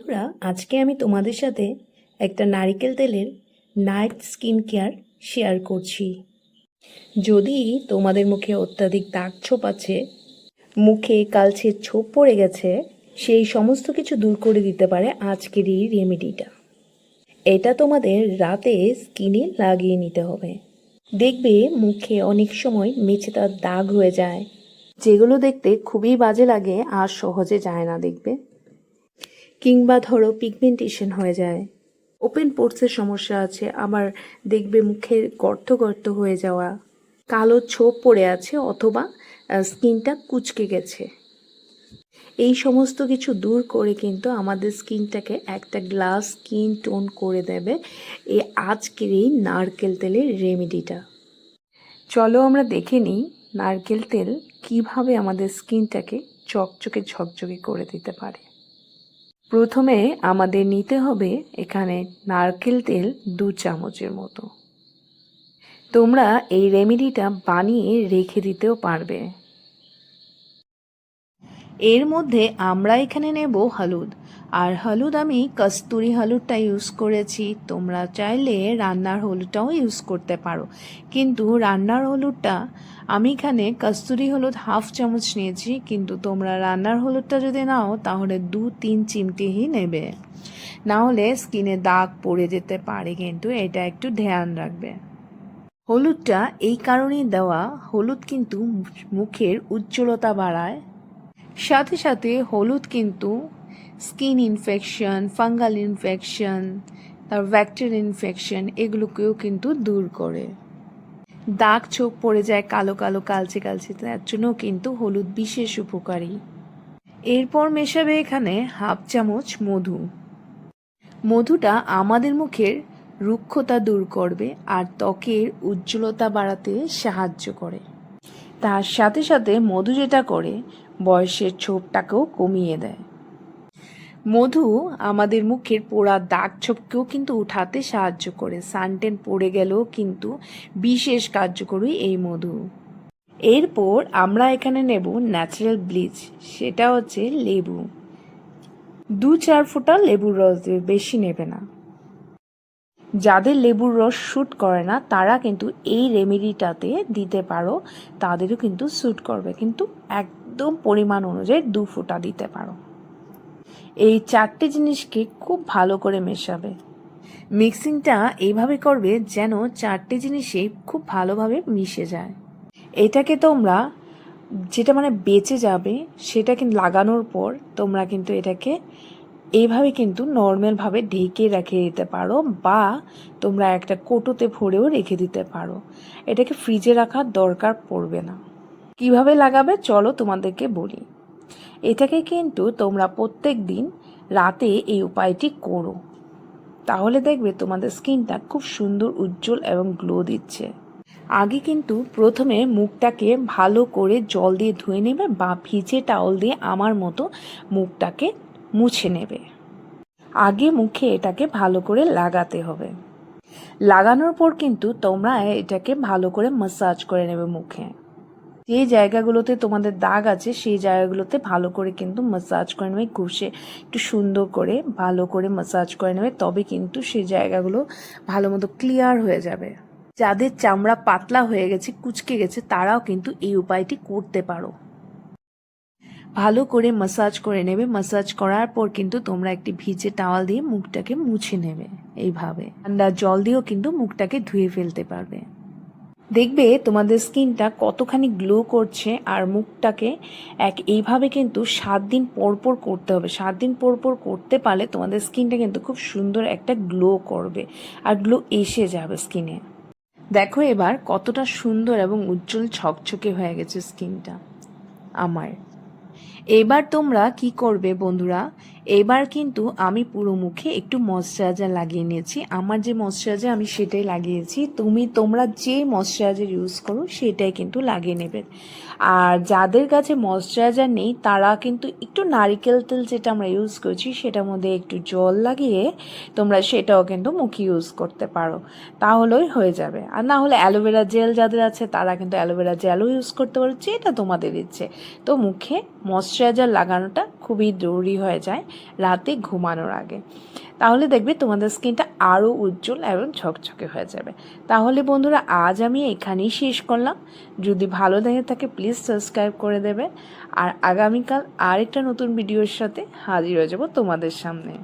বন্ধুরা, আজকে আমি তোমাদের সাথে একটা নারিকেল তেলের নাইট স্কিন কেয়ার শেয়ার করছি। যদি তোমাদের মুখে অত্যাধিক দাগ ছোপ আছে মুখে কালচে ছোপ পড়ে গেছে, সেই সমস্ত কিছু দূর করে দিতে পারে আজকের এই রেমেডিটা। এটা তোমাদের রাতে স্কিনে লাগিয়ে নিতে হবে। দেখবে মুখে অনেক সময় মেছে তার দাগ হয়ে যায়, যেগুলো দেখতে খুবই বাজে লাগে আর সহজে যায় না, দেখবে। কিংবা ধরো পিগমেন্টেশন হয়ে যায়। ওপেন পোর্টসের সমস্যা আছে, আবার দেখবে মুখের গর্ত গর্ত হয়ে যাওয়া। কালো ছোপ পড়ে আছে অথবা স্কিনটা কুচকে গেছে। এই সমস্ত কিছু দূর করে কিন্তু আমাদের স্কিনটাকে একটা গ্লাস স্কিন টোন করে দেবে এই আজকের এই নারকেল তেলের রেমেডিটা চলো আমরা দেখে নিই নারকেল তেল কীভাবে আমাদের স্কিনটাকে চকচকে ঝকঝকে করে দিতে পারে। প্রথমে আমাদের নিতে হবে এখানে নারকেল তেল দু চামচের মতো। তোমরা এই রেমেডিটা বানিয়ে রেখে দিতেও পারবে। এর মধ্যে আমরা এখানে নেব হলুদ। আর হলুদ আমি কস্তুরি হলুদটা ইউজ করেছি। তোমরা চাইলে রান্নার হলুদটাও ইউজ করতে পারো। কিন্তু রান্নার হলুদটা, আমি এখানে কস্তুরি হলুদ হাফ চামচ নিয়েছি, কিন্তু তোমরা রান্নার হলুদটা যদি নাও, তাহলে দু তিন চিমটিই নেবে। না হলে স্কিনে দাগ পড়ে যেতে পারে, কিন্তু এটা একটু ধ্যান রাখবে। হলুদটা এই কারণেই দেওয়া, হলুদ কিন্তু মুখের উজ্জ্বলতা বাড়ায়। সাথে সাথে হলুদ কিন্তু স্কিন ইনফেকশন ফাঙ্গাল ইনফেকশন তার ব্যাকটেরিয়াল ইনফেকশন এগুলোকেও কিন্তু দূর করে। দাগ চোখ পড়ে যায় কালো কালো কালচে কালচে, তার জন্য কিন্তু হলুদ বিশেষ উপকারী। এরপর মেশাবে এখানে হাফ চামচ মধু। মধুটা আমাদের মুখের রুক্ষতা দূর করবে আর ত্বকের উজ্জ্বলতা বাড়াতে সাহায্য করে। তার সাথে সাথে মধু যেটা করে, বয়সের ছোপটাকেও কমিয়ে দেয়। মধু আমাদের মুখের পোড়া দাগ ছোপকেও কিন্তু উঠাতে সাহায্য করে। সানটেন পড়ে গেলেও কিন্তু বিশেষ কার্যকরী এই মধু। এরপর আমরা এখানে নেব ন্যাচারাল ব্লিচ, সেটা হচ্ছে লেবু। দু চার ফোঁটা লেবুর রস দেবে বেশি নেবে না। যাদের লেবুর রস শ্যুট করে না, তারা কিন্তু এই রেমেডিটাতে দিতে পারো, তাদেরও কিন্তু শ্যুট করবে। কিন্তু একদম পরিমাণ অনুযায়ী দু ফোঁটা দিতে পারো। এই চারটে জিনিসকে খুব ভালো করে মেশাবে। মিক্সিংটা এইভাবে করবে যেন চারটে জিনিসে খুব ভালোভাবে মিশে যায়। এটাকে তোমরা, যেটা মানে বেঁচে যাবে, সেটা কিন্তু লাগানোর পর তোমরা কিন্তু এটাকে এইভাবে কিন্তু নর্মালভাবে ঢেকে রেখে দিতে পারো বা তোমরা একটা কোটোতে ভরেও রেখে দিতে পারো। এটাকে ফ্রিজে রাখার দরকার পড়বে না। কীভাবে লাগাবে চলো তোমাদেরকে বলি। এটাকে কিন্তু তোমরা প্রত্যেক দিন রাতে এই উপায়টি করো। তাহলে দেখবে তোমাদের স্কিনটা খুব সুন্দর, উজ্জ্বল এবং গ্লো দিচ্ছে। আগে কিন্তু প্রথমে মুখটাকে ভালো করে জল দিয়ে ধুয়ে নেবে বা ভিজে টাওয়াল দিয়ে আমার মতো মুখটাকে মুছে নেবে। আগে মুখে এটাকে ভালো করে লাগাতে হবে। লাগানোর পর কিন্তু তোমরা এটাকে ভালো করে মাসাজ করে নেবে মুখে। যে জায়গাগুলোতে তোমাদের দাগ আছে, সেই জায়গাগুলোতে ভালো করে কিন্তু মাসাজ করে নেবে, ঘষে একটু সুন্দর করে, ভালো করে মাসাজ করে নেবে, তবে কিন্তু সেই জায়গাগুলো ভালো মতো ক্লিয়ার হয়ে যাবে। যাদের চামড়া পাতলা হয়ে গেছে, কুচকে গেছে, তারাও কিন্তু এই উপায়টি করতে পারো। ভালো করে মাসাজ করে নেবে মাসাজ করার পর কিন্তু তোমরা একটি ভিজে টাওয়াল দিয়ে মুখটাকে মুছে নেবে, এইভাবে। ঠান্ডা জল দিয়েও কিন্তু মুখটাকে ধুয়ে ফেলতে পারবে। দেখবে তোমাদের স্কিনটা কতখানি গ্লো করছে আর মুখটাকে এক এইভাবে কিন্তু সাত দিন পর পর করতে হবে। সাত দিন পর পর করতে পারলে তোমাদের স্কিনটা কিন্তু খুব সুন্দর একটা গ্লো করবে আর গ্লো এসে যাবে স্কিনে। দেখো এবার কতটা সুন্দর এবং উজ্জ্বল ছকছকে হয়ে গেছে স্কিনটা আমার। এবার তোমরা কি করবে বন্ধুরা? এবার কিন্তু আমি পুরো মুখে একটু ময়শ্চারাইজার লাগিয়ে নিয়েছি। আমার যে ময়শ্চারাইজার, আমি সেটাই লাগিয়েছি। তুমি, তোমরা যে ময়শ্চারাইজার ইউজ করো, সেটাই কিন্তু লাগিয়ে নেবে। আর যাদের কাছে ময়শ্চারাইজার নেই, তারা কিন্তু একটু নারিকেল তেল যেটা আমরা ইউজ করছি, সেটার মধ্যে একটু জল লাগিয়ে তোমরা সেটাও কিন্তু মুখে ইউজ করতে পারো। তাহলেই হয়ে যাবে। আর না হলে অ্যালোভেরা জেল যাদের আছে, তারা কিন্তু অ্যালোভেরা জেলও ইউজ করতে পারো, যেটা তোমাদের ইচ্ছে। তো মুখে ময়শ্চারাইজার লাগানোটা খুবই জরুরি হয়ে যায় রাতে ঘুমানোর আগে। তাহলে দেখবে তোমাদের স্কিনটা আরও উজ্জ্বল এবং ঝকঝকে হয়ে যাবে। তাহলে বন্ধুরা, আজ আমি এখানেই শেষ করলাম। যদি ভালো দেখে থাকে প্লিজ সাবস্ক্রাইব করে দেবে। আর আগামীকাল আরেকটা নতুন ভিডিওর সাথে হাজির হয়ে যাব তোমাদের সামনে।